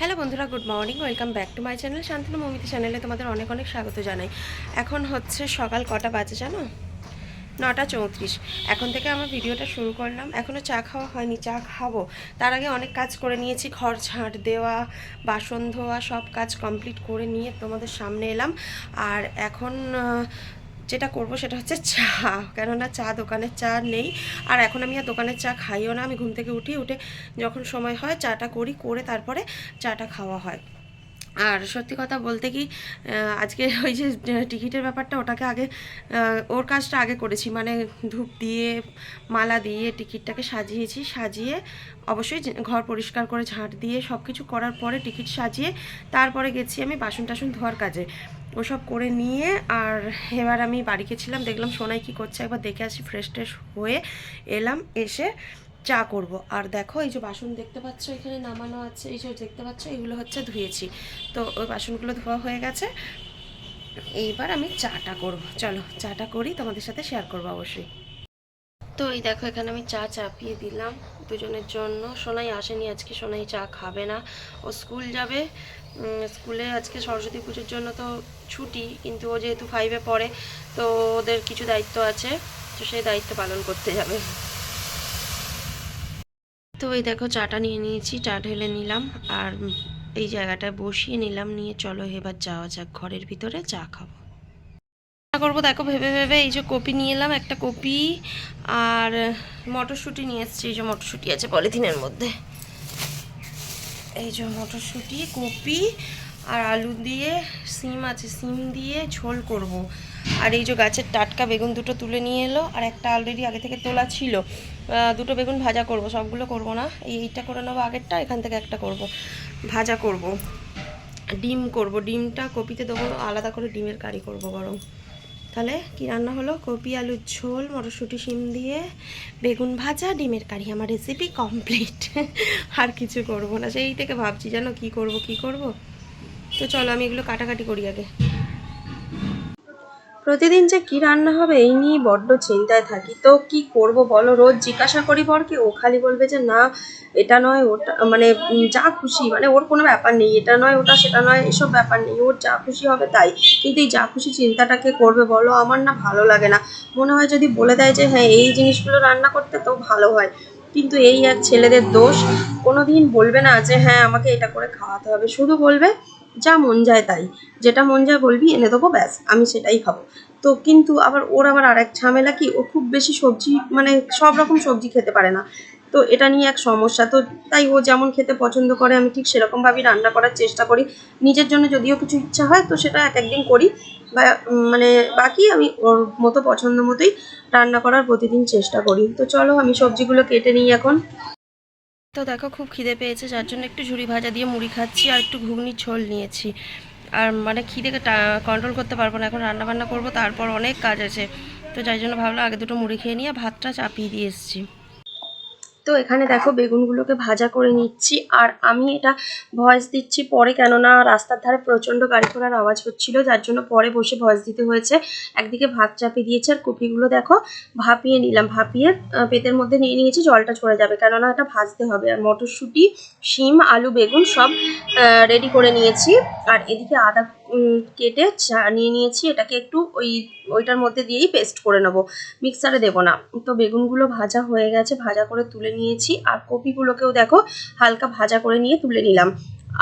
Hello বন্ধুরা, good morning, welcome back to my channel Shantanu Mamita চ্যানেলে তোমাদের অনেক অনেক স্বাগত জানাই। এখন হচ্ছে সকাল কটা বাজে জানো? নটা চৌত্রিশ। এখন থেকে আমার ভিডিওটা শুরু করলাম। এখনও চা খাওয়া হয়নি, চা খাব। তার আগে অনেক কাজ করে নিয়েছি, ঘর ঝাঁট দেওয়া, বাসন ধোয়া, সব কাজ কমপ্লিট করে নিয়ে তোমাদের সামনে এলাম। আর এখন যেটা করব সেটা হচ্ছে চা, কেননা চা দোকানের চা নেই। আর এখন আমি আর দোকানের চা খাইও না, আমি ঘুম থেকে উঠি, উঠে যখন সময় হয় চাটা করি, করে তারপরে চাটা খাওয়া হয়। আর সত্যি কথা বলতে কি আজকে ওই যে টিকিটের ব্যাপারটা ওটাকে আগে ওর কাজটা আগে করেছি। মানে ধূপ দিয়ে, মালা দিয়ে টিকিটটাকে সাজিয়েছি, সাজিয়ে অবশ্যই ঘর পরিষ্কার করে ঝাঁট দিয়ে সব কিছু করার পরে টিকিট সাজিয়ে তারপরে গেছি আমি বাসন টাসন ধোয়ার কাজে। ওসব করে নিয়ে আর এবার আমি বাড়ি গেছিলাম, দেখলাম সোনাই কি করছে, একবার দেখে আসি ফ্রেশ ট্রেশ হয়ে এলাম, এসে চা করব। আর দেখো, এই যে বাসন দেখতে পাচ্ছ, এখানে নামানো আছে, এই যে দেখতে পাচ্ছ, এগুলো হচ্ছে ধুয়েছি। তো ওই বাসনগুলো ধোয়া হয়ে গেছে। এইবার আমি চাটা করব। চলো, চাটা করি, তোমাদের সাথে শেয়ার করব অবশ্যই। তো এই দেখো, এখানে আমি চা চাপিয়ে দিলাম দুজনের জন্য। সোনাই আসেনি, আজকে সোনাই চা খাবে না। ও স্কুল যাবে স্কুলে আজকে সরস্বতী পুজোর জন্য তো ছুটি, কিন্তু ও যেহেতু ফাইভে পড়ে, তো ওদের কিছু দায়িত্ব আছে, তো সেই দায়িত্ব পালন করতে যাবে। তো এই দেখো, চাটা নিয়ে নিয়েছি, চা ঢেলে নিলাম, আর এই জায়গাটায় বসিয়ে নিলাম, নিয়ে চলো এবার যাওয়া যাক ঘরের ভিতরে, চা খাব। করব দেখো, ভেবে ভেবে এই যে কপি নিয়ে এলাম, একটা কপি, আর মটরশুঁটি নিয়ে এসেছি, এই যে মটরশুঁটি আছে পলিথিনের মধ্যে। এই যে মটরশুঁটি, কপি আর আলু দিয়ে সিম আছে, সিম দিয়ে ঝোল করব। আর এই যে গাছের টাটকা বেগুন দুটো তুলে নিয়ে এলো, আর একটা অলরেডি আগে থেকে তোলা ছিল। দুটো বেগুন ভাজা করব, সবগুলো করব না। এই এইটা করে নেব আগেরটা, এখান থেকে একটা করব। ভাজা করব। ডিম করব, ডিমটা কপিতে দেবো, আলাদা করে ডিমের কারি করব গরম। তাহলে কী রান্না হলো? কপি, আলুর ঝোল, মটরশুঁটি, শিম দিয়ে বেগুন ভাজা, ডিমের কারি। আমার রেসিপি কমপ্লিট আর কিছু করব না। সেই থেকে ভাবছি, জানো কি করব কি করব? তো চলো, আমি এগুলো কাটাকাটি করি আগে। প্রতিদিন যে কি রান্না হবে, এই নিয়ে বড্ড চিন্তায় থাকি। তো কি করব বলো? রোজ জিজ্ঞাসা করি বরকে, ও খালি বলবে যে, না, এটা নয়, ওটা মানে যা খুশি। মানে ওর কোনো ব্যাপার নেই, এটা নয়, ওটা সেটা নয়, এসব ব্যাপার নেই, ওর যা খুশি হবে তাই। কিন্তু এই যা খুশি চিন্তাটাকে করবে বলো? আমার না ভালো লাগে না। মনে হয় যদি বলে দেয় যে হ্যাঁ এই জিনিসগুলো রান্না করতে তো ভালো হয়। কিন্তু এই এক ছেলেদের দোষ। কোনো দিন বলবে না যে হ্যাঁ আমাকে এটা করে খাওয়াতে হবে। শুধু বলবে যা মন যায় তাই। যেটা মন যায় বলবি, এনে দেবো, ব্যাস, আমি সেটাই খাব। তো কিন্তু আবার ওর আবার আরেক ঝামেলা কি, ও খুব বেশি সবজি মানে সব রকম সবজি খেতে পারে না। তো এটা নিয়ে এক সমস্যা। তো তাই ও যেমন খেতে পছন্দ করে, আমি ঠিক সেরকমভাবেই রান্না করার চেষ্টা করি। নিজের জন্য যদিও কিছু ইচ্ছা হয়, তো সেটা এক একদিন করি। বা মানে বাকি আমি ওর মতো পছন্দ মতোই রান্না করার প্রতিদিন চেষ্টা করি। তো চলো, আমি সবজিগুলো কেটে নিই এখন। তো দেখো খুব খিদে পেয়েছে, যার জন্য একটু ঝুড়ি ভাজা দিয়ে মুড়ি খাচ্ছি আর একটু ঘুগনির ঝোল নিয়েছি। আর মানে খিদেকে কন্ট্রোল করতে পারব না, এখন রান্না বান্না করব, তারপর অনেক কাজ আছে। তো যাই জন্য ভাবলাম আগে দুটো মুড়ি খেয়ে নিয়ে ভাতটা চাপিয়ে দিয়ে এসেছি। তো এখানে দেখো বেগুনগুলোকে ভাজা করে নিচ্ছি। আর আমি এটা ভয়েস দিচ্ছি পরে, কেননা রাস্তার ধারে প্রচণ্ড গাড়ি ঘোড়ার আওয়াজ হচ্ছিল, যার জন্য পরে বসে ভয়েস দিতে হয়েছে। একদিকে ভাত চাপিয়ে দিয়েছে, আর কুপিগুলো দেখো ভাপিয়ে নিলাম, ভাপিয়ে পেতের মধ্যে নিয়ে নিয়েছি, জলটা ঝরে যাবে, কেননা এটা ভাজতে হবে। আর মটরশুঁটি, শিম, আলু, বেগুন সব রেডি করে নিয়েছি। আর এদিকে আদা কেটে নিয়ে নিয়েছি। এটাকে একটু ওই, ওইটার মধ্যে দিয়েই পেস্ট করে নেব। মিক্সারে দেবো না। তো বেগুনগুলো ভাজা হয়ে গেছে, ভাজা করে তুলে নিয়েছি। আর কপিগুলোকেও দেখো, হালকা ভাজা করে নিয়ে তুলে নিলাম।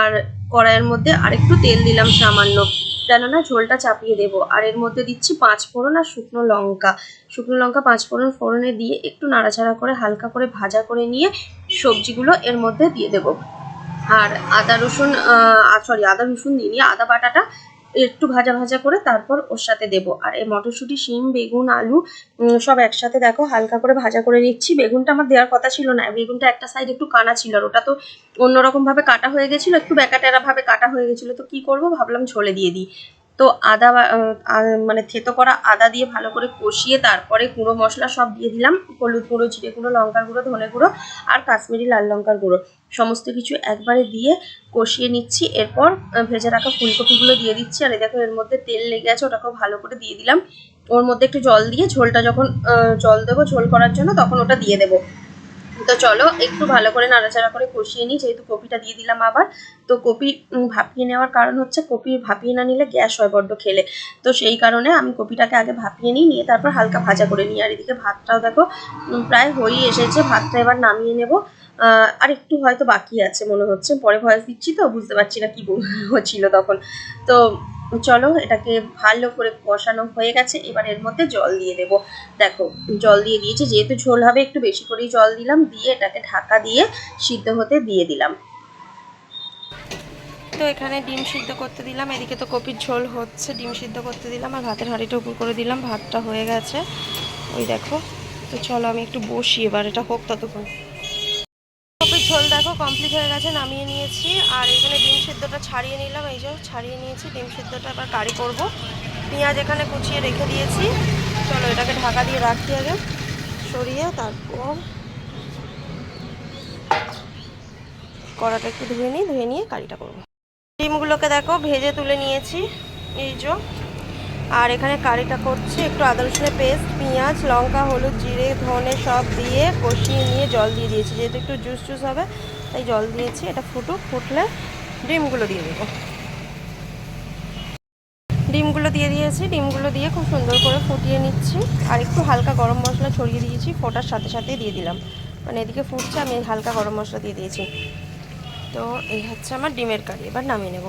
আর কড়াইয়ের মধ্যে আরেকটু তেল দিলাম সামান্য। কেননা ঝোলটা চাপিয়ে দেবো। আর এর মধ্যে দিচ্ছি পাঁচ ফোড়ন আর শুকনো লঙ্কা। শুকনো লঙ্কা পাঁচ ফোড়ন ফোড়নে দিয়ে একটু নাড়াচাড়া করে হালকা করে ভাজা করে নিয়ে সবজিগুলো এর মধ্যে দিয়ে দেবো। আর আদা রসুন সরি আদা রসুন নিয়ে আদা বাটাটা একটু ভাজা ভাজা করে তারপর ওর সাথে দেবো। আর এই মটরশুঁটি, শিম, বেগুন, আলু সব একসাথে দেখো, হালকা করে ভাজা করে নিচ্ছি। বেগুনটা আমার দেওয়ার কথা ছিল না, বেগুনটা একটা সাইড একটু কানা ছিল আর ওটা তো অন্যরকম ভাবে কাটা হয়ে গেছিল, একটু ব্যাকাটেরা ভাবে কাটা হয়ে গেছিল। তো কি করব? ভাবলাম ঝোলে দিয়ে দিই। তো আদা মানে থেতো করা আদা দিয়ে ভালো করে কষিয়ে তারপরে গুঁড়ো মশলা সব দিয়ে দিলাম। হলুদ গুঁড়ো, জিরে গুঁড়ো, লঙ্কার গুঁড়ো, ধনে গুঁড়ো আর কাশ্মীরি লাল লঙ্কার গুঁড়ো। সমস্ত কিছু একবারে দিয়ে কষিয়ে নিচ্ছি। এরপর ভেজে রাখা ফুলকপিগুলো দিয়ে দিচ্ছি। আর এই দেখো, এর মধ্যে তেল লেগে আছে, ওটাকেও ভালো করে দিয়ে দিলাম। ওর মধ্যে একটু জল দিয়ে ঝোলটা যখন জল দেবো, ঝোল করার জন্য, তখন ওটা দিয়ে দেবো। তো চলো, একটু ভালো করে নাড়াচাড়া করে কষিয়ে নিই, যেহেতু কপিটা দিয়ে দিলাম আবার। তো কপি ভাপিয়ে নেওয়ার কারণ হচ্ছে, কপি ভাপিয়ে না নিলে গ্যাস হয় বড্ড খেলে। তো সেই কারণে আমি কপিটাকে আগে ভাপিয়ে নিই, নিয়ে তারপর হালকা ভাজা করে নিই। আর এদিকে ভাতটাও দেখো প্রায় হয়েই এসেছে। ভাতটা এবার নামিয়ে নেব। আর একটু হয়তো বাকি আছে মনে হচ্ছে। পরে ভয়েস দিচ্ছি তো, বুঝতে পারছি না কি হচ্ছিল তখন। তো চলো, এটাকে ভালো করে কষানো হয়ে গেছে। এবার এর মধ্যে জল দিয়ে দেব। দেখো, জল দিয়ে দিয়েছি। যেহেতু ঝোল হবে, একটু বেশি করেই জল দিলাম। দিয়ে এটাকে ঢাকা দিয়ে সিদ্ধ হতে দিয়ে দিলাম। তো এখানে ডিম সিদ্ধ করতে দিলাম। এদিকে তো কপির ঝোল হচ্ছে। ডিম সিদ্ধ করতে দিলাম আর ভাতের হাঁড়িটা উপর করে দিলাম। ভাতটা হয়ে গেছে। ওই দেখো। তো চলো, আমি একটু বসি। এবার এটা হোক ততক্ষণ। ঝোল দেখো কমপ্লিট হয়ে গেছে, নামিয়ে নিয়েছি। আর এখানে ডিম সিদ্ধটা ছাড়িয়ে নিলাম, এই যে ছাড়িয়ে নিয়েছি, ডিম সিদ্ধটা এবার কারি করব। পেঁয়াজ এখানে কুচিয়ে রেখে দিয়েছি। চলো এটাকে ঢাকা দিয়ে রাখি আগে, সরিয়ে তারপর কড়াটা একটু ধুয়ে নিই, ধুয়ে নিয়ে কারিটা করব। ডিমগুলোকে দেখো ভেজে তুলে নিয়েছি, এই যে। আর এখানে কারিটা করছি একটু আদা রসুনের পেস্ট, পেঁয়াজ, লঙ্কা, হলুদ, জিরে, ধনে সব দিয়ে কষিয়ে নিয়ে জল দিয়ে দিয়েছি। যেহেতু একটু জুস জুস হবে, তাই জল দিয়েছি। এটা ফুটুক, ফুটলে ডিমগুলো দিয়ে দেবো। ডিমগুলো দিয়ে দিয়েছি। ডিমগুলো দিয়ে খুব সুন্দর করে ফুটিয়ে নিচ্ছি। আর একটু হালকা গরম মশলা ছড়িয়ে দিয়েছি, ফোটার সাথে সাথে দিয়ে দিলাম। মানে এদিকে ফুটছে, আমি হালকা গরম মশলা দিয়ে দিয়েছি। তো এই হচ্ছে আমার ডিমের কারি, এবার নামিয়ে নেব।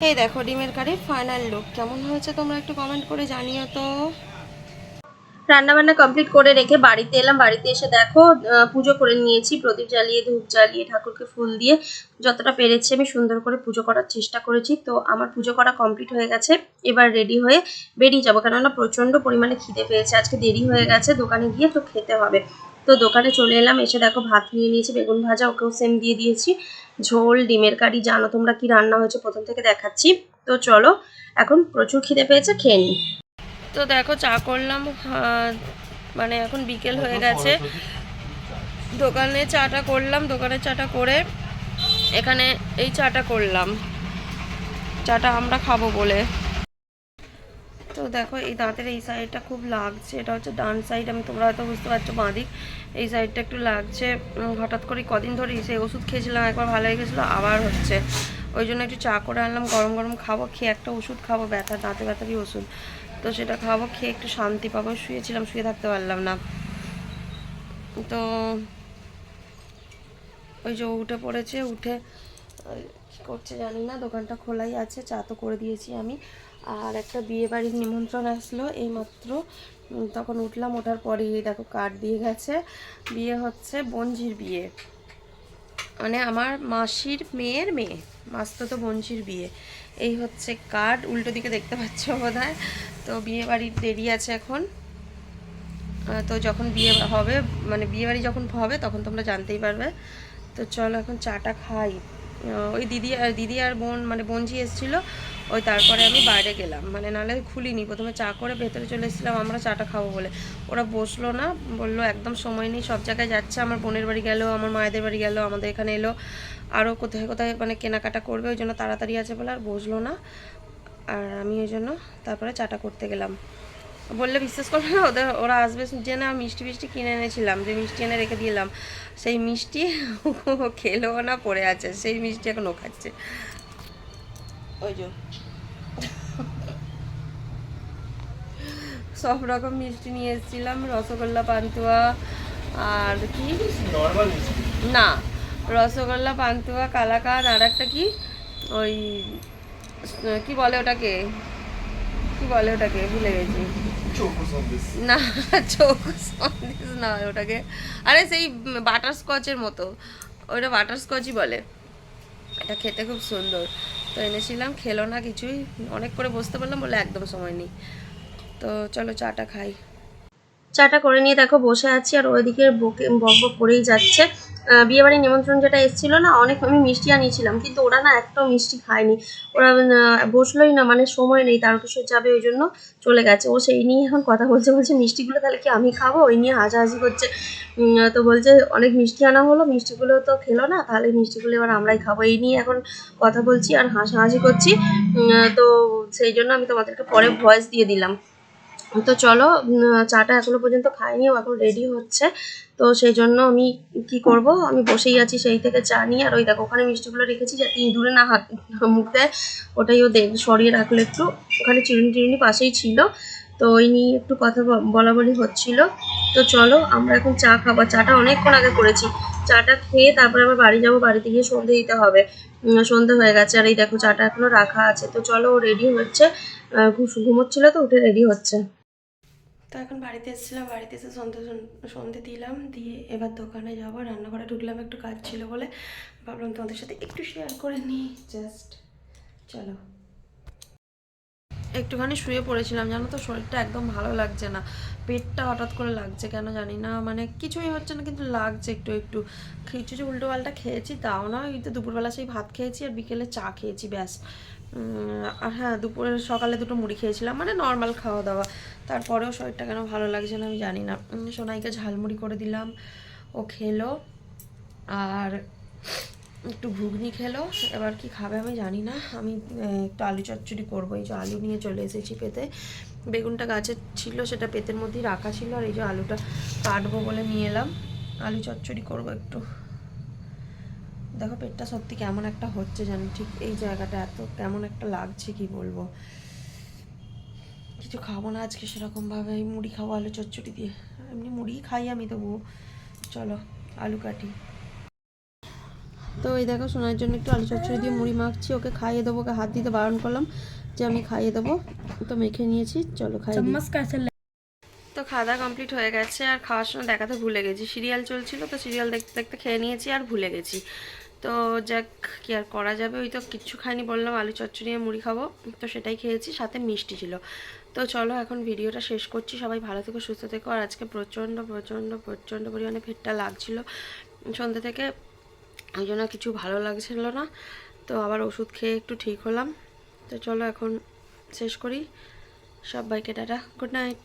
এই দেখো, ডিমের কারির ফাইনাল লুক কেমন হয়েছে তোমরা একটু কমেন্ট করে জানিও তো। রান্না বান্না কমপ্লিট করে রেখে বাড়িতে এলাম। বাড়িতে এসে দেখো পুজো করে নিয়েছি। প্রদীপ জ্বালিয়ে, ধূপ জ্বালিয়ে, ঠাকুরকে ফুল দিয়ে যতটা পেরেছি আমি সুন্দর করে পুজো করার চেষ্টা করেছি। তো আমার পুজো করা কমপ্লিট হয়ে গেছে। এবার রেডি হয়ে বেরিয়ে যাব। কেননা প্রচণ্ড পরিমাণে খিদে পেয়েছে। আজকে দেরি হয়ে গেছে। দোকানে গিয়ে তো খেতে হবে। তো দোকানে চলে এলাম এসে দেখো ভাত নিয়ে নিয়েছি বেগুন ভাজা ওকেও সেম দিয়ে দিয়েছি। ঝোল ডিমের কারি জানো তোমরা কি রান্না হয়েছে প্রথম থেকে দেখাচ্ছি। তো চলো এখন প্রচুর খিদে পেয়েছে খেয়ে নিই। তো দেখো চা করলাম মানে এখন বিকেল হয়ে গেছে। দোকানে চাটা করলাম দোকানে চাটা করে এখানে এই চাটা করলাম। চাটা আমরা খাব বলে। তো দেখো এই দাঁতের এই সাইডটা খুব লাগছে। এটা হচ্ছে ডান সাইড আমি তোমরা হয়তো বুঝতে পারছ বাঁদিক এই সাইডটা একটু লাগছে। হঠাৎ করে কদিন ধরে সেই ওষুধ খেয়েছিলাম, একবার ভালো হয়ে গেছিল, আবার হচ্ছে। ওই জন্য একটু চা করে আনলাম, গরম গরম খাব, খেয়ে একটা ওষুধ খাব, ব্যথা, দাঁতে ব্যথারই ওষুধ। তো সেটা খাব, খেয়ে একটু শান্তি পাবো। শুয়েছিলাম, শুয়ে থাকতে পারলাম না। তো ওই যে উঠে পড়েছে, উঠে কী করছে জানি না, দোকানটা খোলাই আছে, চা তো করে দিয়েছি আমি। আর একটা বিয়ে বাড়ির নিমন্ত্রণ আসলো এইমাত্র। তখন উঠলাম, ওঠার পরেই দেখো কার্ড দিয়ে গেছে। বিয়ে হচ্ছে বঞ্জির বিয়ে। মানে আমার মাসির মেয়ের মেয়ে। মাস্তো বঞ্জির বিয়ে। এই হচ্ছে কার্ড, উল্টো দিকে দেখতে পাচ্ছ বোধ তো বিয়ে বাড়ির দেরি আছে এখন। তো যখন বিয়ে হবে মানে বিয়ে বাড়ি যখন হবে, তখন তোমরা জানতেই পারবে। তো চলো এখন চাটা খাই। ওই দিদি আর দিদি আর বোন মানে বোনজি এসেছিল। ওই তারপরে আমি বাইরে গেলাম। মানে নাহলে খুলিনি। প্রথমে চা করে ভেতরে চলে এসেছিলাম, আমরা চাটা খাব বলে। ওরা বসল না, বলল একদম সময় নেই, সব জায়গায় যাচ্ছে। আমার বোনের বাড়ি গেল, আমার মায়েদের বাড়ি গেল, আমাদের এখানে এলো। আরও কোথায় কোথায় মানে কেনাকাটা করবে, ওই জন্য তাড়াতাড়ি আছে বলে আর বসল না। আর আমি ওই জন্য তারপরে চাটা করতে গেলাম। বললে বিশ্বাস করবে না, ওদের, ওরা আসবে যে না, মিষ্টি মিষ্টি কিনে এনেছিলাম, যে মিষ্টি এনে রেখে দিলাম। সেই মিষ্টি ও খেলেও না, পড়ে আছে। সেই মিষ্টি এখন ও খাচ্ছে। ওই যে। সব রকম মিষ্টি নিয়ে এসেছিলাম রসগোল্লা পান্তুয়া আর কি? না রসগোল্লা পান্তুয়া কালাকাঁদ আর একটা কি? ওই কি বলে ওটাকে? কি বলে ওটাকে? ভুলে গেছি। না চোখ সন্দেশ না ওটাকে। আরে সেই বাটার স্কচের মতো। ওটা বাটার স্কচই বলে। এটা খেতে খুব সুন্দর। তো এনেছিলাম, খেলো না কিছুই। অনেক করে বসতে পারলাম বলে একদম সময় নেই। তো চলো চাটা খাই। চাটা করে নিয়ে দেখো বসে আছি আর ওইদিকে বকে বক বক করেই যাচ্ছে। বিয়েবাড়ির নিমন্ত্রণ যেটা এসেছিল না, অনেক আমি মিষ্টি আনিয়েছিলাম, কিন্তু ওরা না একটাও মিষ্টি খায়নি। ওরা বসলোই না মানে সময় নেই তারকেশ্বর যাবে ওই জন্য চলে গেছে। ও সেই নিয়ে এখন কথা বলছে বলছে মিষ্টিগুলো তাহলে কি আমি খাব? ওই নিয়ে হাসাহাসি করছে। তো বলছে অনেক মিষ্টি আনা হলো, মিষ্টিগুলো তো খেলো না, তাহলে মিষ্টিগুলো এবার আমরাই খাব। এই নিয়ে এখন কথা বলছি আর হাসাহাসি করছি। তো সেই জন্য আমি তোমাদেরকে পরে ভয়েস দিয়ে দিলাম। তো চলো চাটা এখনও পর্যন্ত খাইনি, ও এখন রেডি হচ্ছে। তো সেই জন্য আমি কি করব? আমি বসেই আছি সেই থেকে চা নিয়ে। আর ওই দেখো, ওখানে মিষ্টিগুলো রেখেছি যাতে ইঁদুরে না হাত, মুখ দেয়। ওটাই ও দেখ, সরিয়ে রাখল একটু। ওখানে চিরুনি টিরুনি পাশেই ছিল। তো ওই নিয়ে একটু কথা বলা বলি হচ্ছিল। তো চলো, আমরা এখন চা খাব। চাটা অনেকক্ষণ আগে করেছি। চাটা খেয়ে তারপরে আবার বাড়ি যাব। বাড়িতে গিয়ে সন্ধে দিতে হবে। সন্ধে হয়ে গেছে। আর এই দেখো, চাটা এখনও রাখা আছে। তো চলো, ও রেডি হচ্ছে। ঘুমোচ্ছিল তো, উঠে রেডি হচ্ছে। তো এখন বাড়িতে এসেছিলাম বাড়িতে এসে সন্ধে সন্ধে দিলাম দিয়ে এবার দোকানে যাব রান্নাঘরে ঢুকলাম একটু কাজ ছিল বলে ভাবলাম তোমাদের সাথে একটু শেয়ার করে নিই। জাস্ট চলো। একটুখানি শুয়ে পড়েছিলাম জানো তো? শরীরটা একদম ভালো লাগছে না। পেটটা হঠাৎ করে লাগছে কেন জানি না মানে কিছুই হচ্ছে না কিন্তু লাগছে একটু একটু। খিচুড়ি উল্টো পাল্টা খেয়েছি তাও না এই তো দুপুরবেলা সেই ভাত খেয়েছি আর বিকেলে চা খেয়েছি ব্যাস। আর হ্যাঁ দুপুরে সকালে দুটো মুড়ি খেয়েছিলাম মানে নর্মাল খাওয়া দাওয়া তারপরেও শরীরটা কেন ভালো লাগছে না আমি জানি না। সোনাইকে ঝালমুড়ি করে দিলাম, ও খেলো, আর একটু ঘুগনি খেলো, এবার কি খাবে আমি জানি না। আমি একটু আলু চচ্চড়ি করব, এই যে আলু নিয়ে চলে এসেছি পেতে। বেগুনটা গাছে ছিল, সেটা পেতের মধ্যেই রাখা ছিল, আর এই যে আলুটা কাটবো বলে নিয়ে এলাম। আলু চচ্চড়ি করব একটু। দেখো পেটটা সত্যি কেমন একটা হচ্ছে জানি? ঠিক এই জায়গাটা এত কেমন একটা লাগছে কি বলব? কিছু খাব না আজকে সেরকমভাবে এই মুড়ি খাব আলু চচ্চড়ি দিয়ে। এমনি মুড়ি খাই আমি তবুও চলো আলু কাটি। তো এই দেখো সোনার জন্য একটু আলু চচ্চড়ি দিয়ে মুড়ি মাখছি ওকে খাইয়ে দেবো ওকে হাত দিতে বারণ করলাম যে আমি খাইয়ে দেবো। তো মেখে নিয়েছি চলো খাই। তো খাওয়া দাওয়া কমপ্লিট হয়ে গেছে আর খাওয়ার সময় দেখাতে ভুলে গেছি। সিরিয়াল চলছিল তো সিরিয়াল দেখতে দেখতে খেয়ে নিয়েছি আর ভুলে গেছি। তো যাক, কি আর করা যাবে? ওই তো কিচ্ছু খাইনি বললাম, আলু চচ্চড়ি মুড়ি খাব। তো সেটাই খেয়েছি, সাথে মিষ্টি ছিল। তো চলো এখন ভিডিওটা শেষ করছি। সবাই ভালো থেকো, সুস্থ থেকো। আর আজকে প্রচণ্ড প্রচণ্ড প্রচণ্ড পরিমাণে পেটটা লাগছিল। সন্ধ্যে থেকে ওই জন্য কিছু ভালো লাগছিল না। তো আবার ওষুধ খেয়ে একটু ঠিক হলাম। তো চলো এখন শেষ করি। সবাইকে টাটা, গুড নাইট।